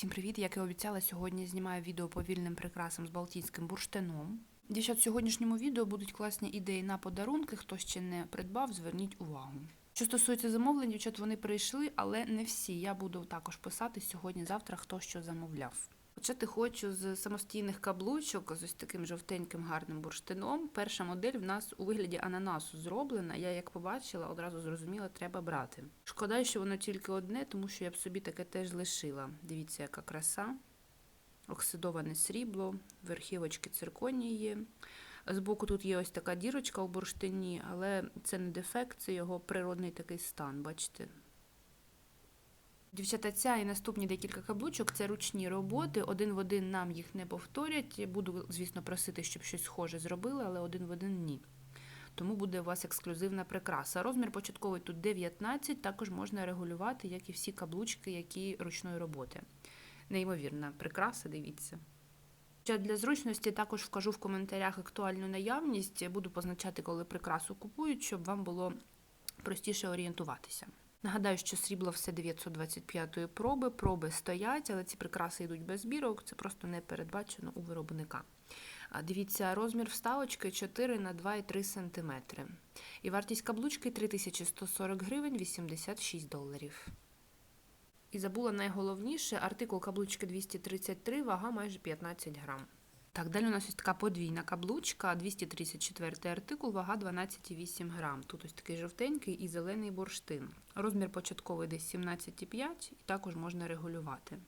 Всім привіт! Як і обіцяла, сьогодні знімаю відео по вільним прикрасам з балтійським бурштином. Дівчат, в сьогоднішньому відео будуть класні ідеї на подарунки. Хто ще не придбав, зверніть увагу. Що стосується замовлень, дівчат, вони прийшли, але не всі. Я буду також писати сьогодні-завтра, хто що замовляв. Почати хочу з самостійних каблучок з ось таким жовтеньким гарним бурштином. Перша модель в нас у вигляді ананасу зроблена. Я як побачила, одразу зрозуміла, треба брати. Шкода, що воно тільки одне, тому що я б собі таке теж лишила. Дивіться, яка краса. Оксидоване срібло, верхівочки цирконії. Збоку тут є ось така дірочка у бурштині, але це не дефект, це його природний такий стан, бачите? Дівчата, ця і наступні декілька каблучок це ручні роботи. Один в один нам їх не повторять. Буду, звісно, просити, щоб щось схоже зробили, але один в один ні. Тому буде у вас ексклюзивна прикраса. Розмір початковий тут 19, також можна регулювати, як і всі каблучки, які ручної роботи. Неймовірна прикраса, дивіться. Ще Для зручності також вкажу в коментарях актуальну наявність. Буду позначати, коли прикрасу купують, щоб вам було простіше орієнтуватися. Нагадаю, що срібло все 925-ї проби, проби стоять, але ці прикраси йдуть без бірок, це просто не передбачено у виробника. Дивіться, розмір вставочки 4 на 2,3 см. І вартість каблучки 3140 гривень 86 доларів. І забула найголовніше, артикул каблучки 233, вага майже 15 грам. Так, далі у нас ось така подвійна каблучка, 234 артикул, вага 12,8 грам. Тут ось такий жовтенький і зелений бурштин. Розмір початковий десь 17,5 і також можна регулювати.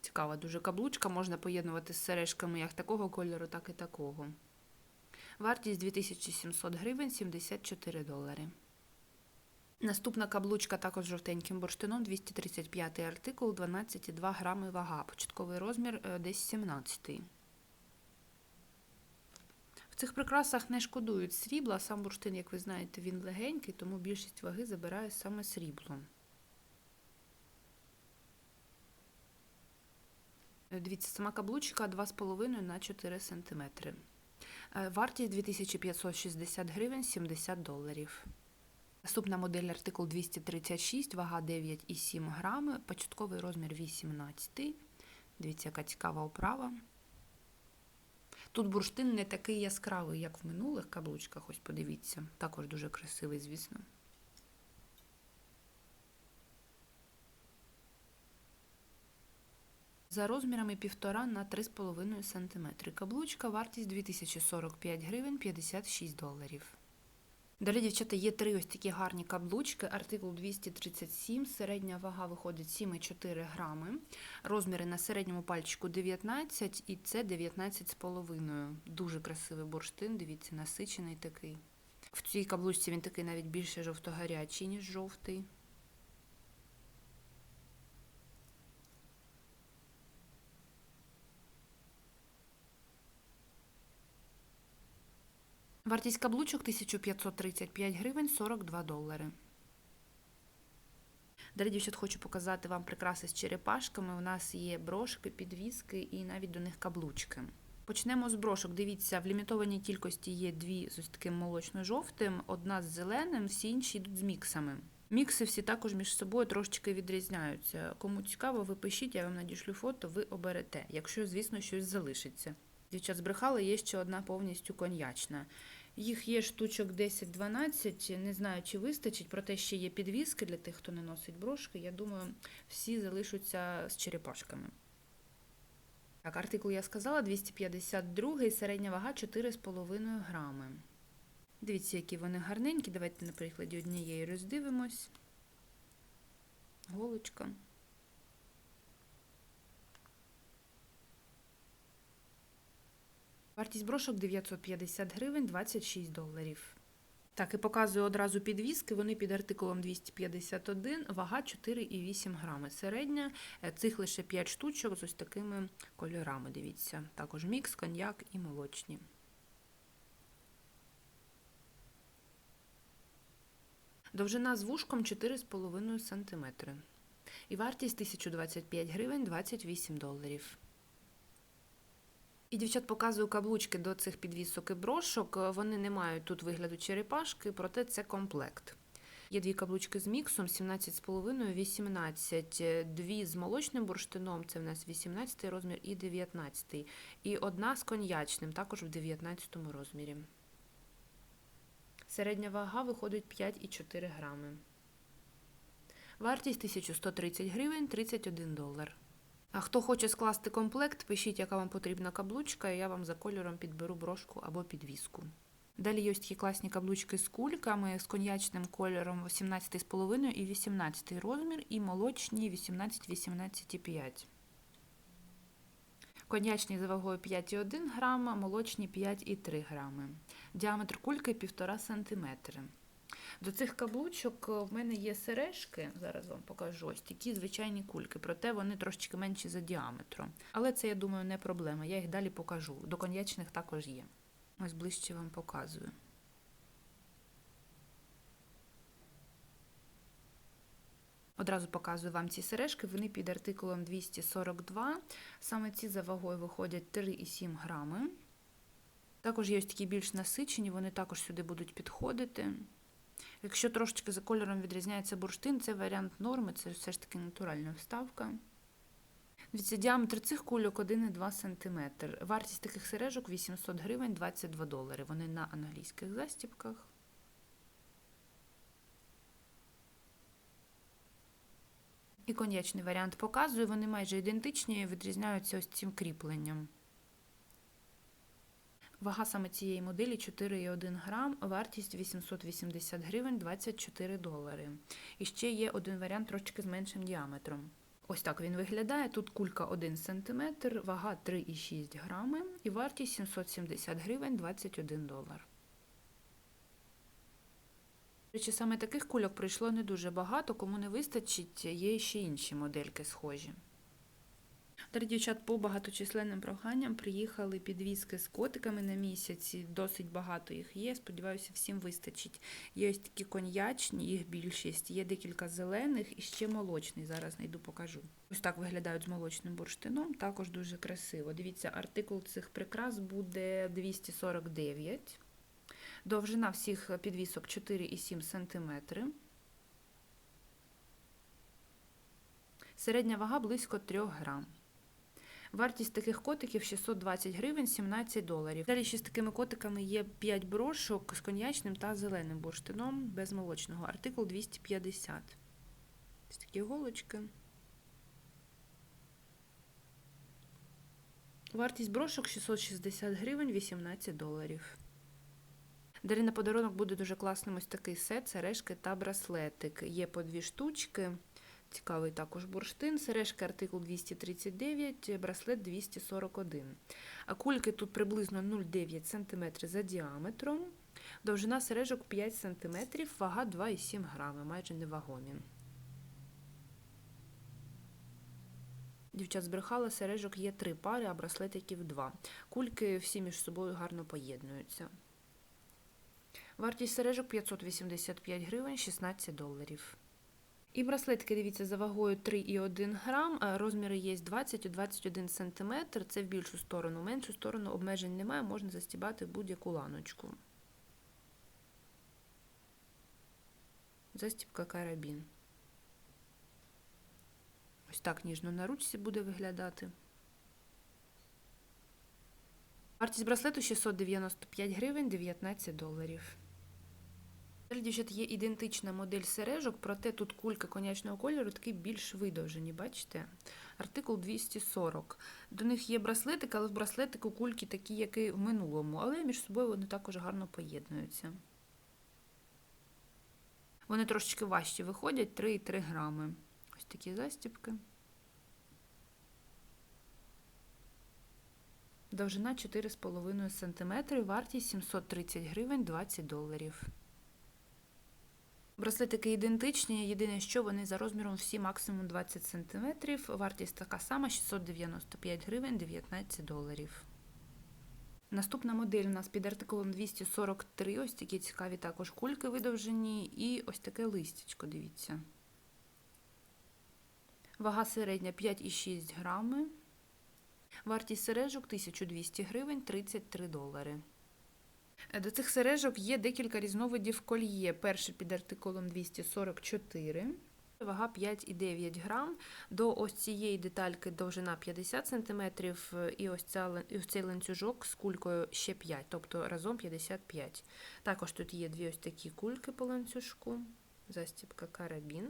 Цікава дуже каблучка, можна поєднувати з сережками як такого кольору, так і такого. Вартість 2700 гривень 74 долари. Наступна каблучка також жовтеньким бурштином, 235 артикул, 12,2 грами вага. Початковий розмір е, десь 17. В цих прикрасах не шкодують срібла. Сам бурштин, як ви знаєте, він легенький, тому більшість ваги забирає саме срібло. Е, Дивіться, сама каблучка 2,5 на 4 см. Вартість 2560 гривень 70 доларів. Наступна модель артикул 236, вага 9,7 грами, початковий розмір 18. Дивіться, яка цікава оправа. Тут бурштин не такий яскравий, як в минулих каблучках, ось подивіться. Також дуже красивий, звісно. За розмірами 1,5 на 3,5 см. Каблучка, вартість 2045 гривень 56 доларів. Далі, дівчата, є три ось такі гарні каблучки. Артикул 237, середня вага виходить 7,4 грами. Розміри на середньому пальчику 19 і це 19,5. Дуже красивий бурштин, дивіться, насичений такий. В цій каблучці він такий навіть більше жовто-гарячий, ніж жовтий. Вартість каблучок 1535 гривень 42 долари. Далі, дівчат, хочу показати вам прикраси з черепашками. У нас є брошки, підвіски і навіть до них каблучки. Почнемо з брошок. Дивіться, в лімітованій кількості є дві з ось таким молочно-жовтим, одна з зеленим, всі інші йдуть з міксами. Мікси всі також між собою трошечки відрізняються. Кому цікаво, ви пишіть, я вам надішлю фото, ви оберете, якщо, звісно, щось залишиться. Дівчат збрехали, є ще одна повністю коньячна. Їх є штучок 10-12, не знаю, чи вистачить, проте ще є підвіски для тих, хто не носить брошки. Я думаю, всі залишаться з черепашками. Так, артикул я сказала 252, середня вага 4,5 грами. Дивіться, які вони гарненькі. Давайте на прикладі однієї роздивимось. Голочка. Вартість брошок 950 гривень 26 доларів. Так, і показую одразу підвіски. Вони під артикулом 251, вага 4,8 грами. Середня, е, цих лише 5 штучок з ось такими кольорами. Дивіться. Також мікс, коньяк і молочні. Довжина з вушком 4,5 см. І вартість 1025 гривень 28 доларів. І дівчат показую каблучки до цих підвісок і брошок. Вони не мають тут вигляду черепашки, проте це комплект. Є дві каблучки з міксом 17,5, 18, е, дві з молочним бурштином, це в нас 18 розмір і 19. І одна з коньячним, також в 19 розмірі. Середня вага виходить 5,4 грами. Вартість 1130 гривень 31 долар. А хто хоче скласти комплект, пишіть, яка вам потрібна каблучка, і я вам за кольором підберу брошку або підвіску. Далі є такі класні каблучки з кульками з коньячним кольором 18,5 і 18 розмір, і молочні 18, 18,5. Коньячні за вагою 5,1 грама, молочні 5,3 грами. Діаметр кульки 1,5 см. До цих каблучок в мене є сережки, зараз вам покажу ось такі звичайні кульки, проте вони трошечки менші за діаметром. Але це, я думаю, не проблема. Я їх далі покажу. До коньячних також є. Ось ближче вам показую. Одразу показую вам ці сережки, вони під артикулом 242. Саме ці за вагою виходять 3,7 грами. Також є ось такі більш насичені, вони також сюди будуть підходити. Якщо трошечки за кольором відрізняється бурштин, це варіант норми, це все ж таки натуральна вставка. Діаметр цих кульок 1,2 см. Вартість таких сережок 800 гривень 22 долари. Вони на англійських застібках. І коньячний варіант показую, вони майже ідентичні, відрізняються ось цим кріпленням. Вага саме цієї моделі 4,1 грам, вартість 880 гривень 24 долари. І ще є один варіант трошки з меншим діаметром. Ось так він виглядає. Тут кулька 1 см, вага 3,6 грами і вартість 770 гривень 21 долар. Речі, саме таких кульок прийшло не дуже багато, кому не вистачить, є ще інші модельки схожі. Далі дівчат по багаточисленним проханням приїхали підвіски з котиками на місяці. Досить багато їх є. Сподіваюся, всім вистачить. Є ось такі коньячні, їх більшість, є декілька зелених і ще молочний. Зараз знайду покажу. Ось так виглядають з молочним бурштином, також дуже красиво. Дивіться, артикул цих прикрас буде 249. Довжина всіх підвісок 4,7 см. Середня вага близько 3 грам. Вартість таких котиків 620 гривень 17 доларів. Далі ще з такими котиками є 5 брошок з коньячним та зеленим бурштином без молочного. Артикул 250. Ось такі голочки. Вартість брошок 660 гривень 18 доларів. Далі на подарунок буде дуже класним ось такий сет, сережки та браслетик. Є по дві штучки. Цікавий також бурштин, сережки артикул 239, браслет 241. А кульки тут приблизно 0,9 см за діаметром. Довжина сережок 5 см, вага 2,7 грами, майже невагомі. Дівчат збрехала, сережок є три пари, а браслетиків два. Кульки всі між собою гарно поєднуються. Вартість сережок 585 гривень 16 доларів. І браслетки, дивіться, за вагою 3,1 грам, розміри є 20-21 см, це в більшу сторону, в меншу сторону обмежень немає, можна застібати будь-яку ланочку. Застібка карабін. Ось так ніжно на ручці буде виглядати. Вартість браслету 695 гривень 19 доларів. Дівчат, є ідентична модель сережок, проте тут кулька конячного кольору такі більш видовжені, бачите? Артикул 240. До них є браслетик, але в браслетику кульки такі, як і в минулому, але між собою вони також гарно поєднуються. Вони трошечки важчі виходять 3,3 грами. Ось такі застібки. Довжина 4,5 см, вартість 730 гривень 20 доларів. Браслетики ідентичні, єдине, що вони за розміром всі максимум 20 см. Вартість така сама 695 гривень 19 доларів. Наступна модель у нас під артикулом 243. Ось такі цікаві також кульки видовжені, і ось таке листячко, дивіться. Вага середня 5,6 грами. Вартість сережок 1200 гривень 33 долари. Е, До цих сережок є декілька різновидів кольє. Перший під артикулом 244. Вага 5,9 грам. До ось цієї детальки довжина 50 см, і ось, ця, ось цей ланцюжок з кулькою ще 5, тобто разом 55. Також тут є дві ось такі кульки по ланцюжку, застібка карабін.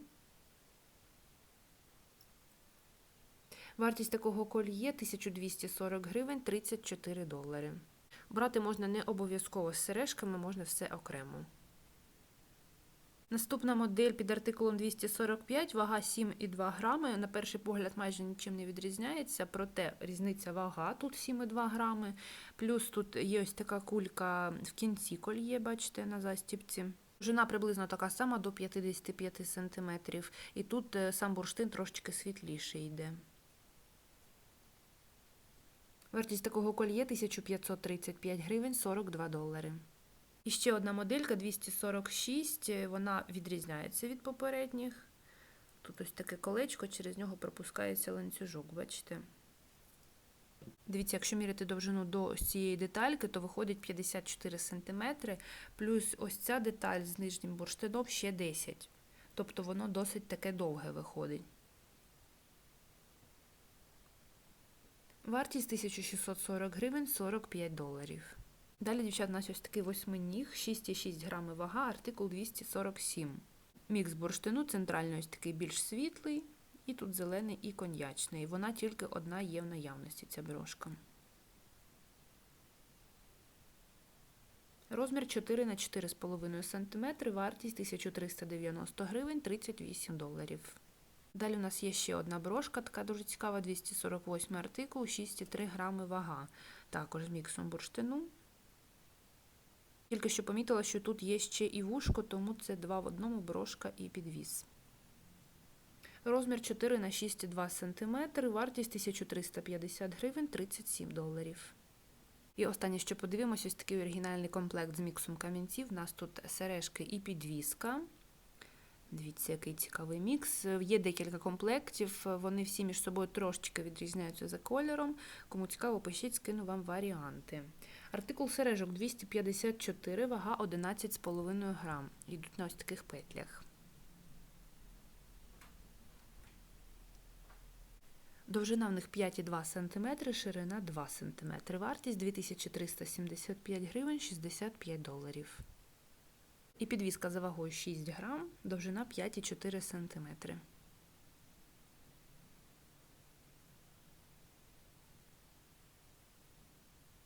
Вартість такого кольє 1240 гривень 34 долари. Брати можна не обов'язково з сережками, можна все окремо. Наступна модель під артикулом 245, вага 7,2 грами. На перший погляд майже нічим не відрізняється, проте різниця вага тут 7,2 грами. Плюс тут є ось така кулька в кінці кольє, бачите, на застіпці. Довжина приблизно така сама до 55 см. І тут е, сам бурштин трошечки світліший йде. Вартість такого кольє 1535 гривень 42 долари. І ще одна моделька 246, е, вона відрізняється від попередніх. Тут ось таке колечко, через нього пропускається ланцюжок, бачите? Дивіться, якщо міряти довжину до цієї детальки, то виходить 54 см, плюс ось ця деталь з нижнім бурштином ще 10. Тобто воно досить таке довге виходить. Вартість 1640 гривень 45 доларів. Далі, дівчат, у нас ось такий восьминіг, 6,6 грами вага, артикул 247. Мікс бурштину центральний ось такий більш світлий, і тут зелений і коньячний. Вона тільки одна є в наявності, ця брошка. Розмір 4 на 4,5 см, вартість 1390 гривень 38 доларів. Далі у нас є ще одна брошка, така дуже цікава, 248 артикул, 6,3 грами вага. Також з міксом бурштину. Тільки що помітила, що тут є ще і вушко, тому це два в одному брошка і підвіс. Розмір 4 на 6,2 см, вартість 1350 гривень 37 доларів. І останнє, що подивимось, ось такий оригінальний комплект з міксом камінців. У нас тут сережки і підвіска. Дивіться, який цікавий мікс. Є декілька комплектів, вони всі між собою трошечки відрізняються за кольором. Кому цікаво, пишіть, скину вам варіанти. Артикул сережок 254, вага 11,5 грам. Йдуть на ось таких петлях. Довжина в них 5,2 см, ширина 2 см. Вартість 2375 гривень 65 доларів. І підвіска за вагою 6 грам, довжина 5,4 см.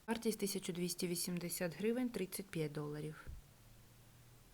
Вартість 1280 гривень 35 доларів.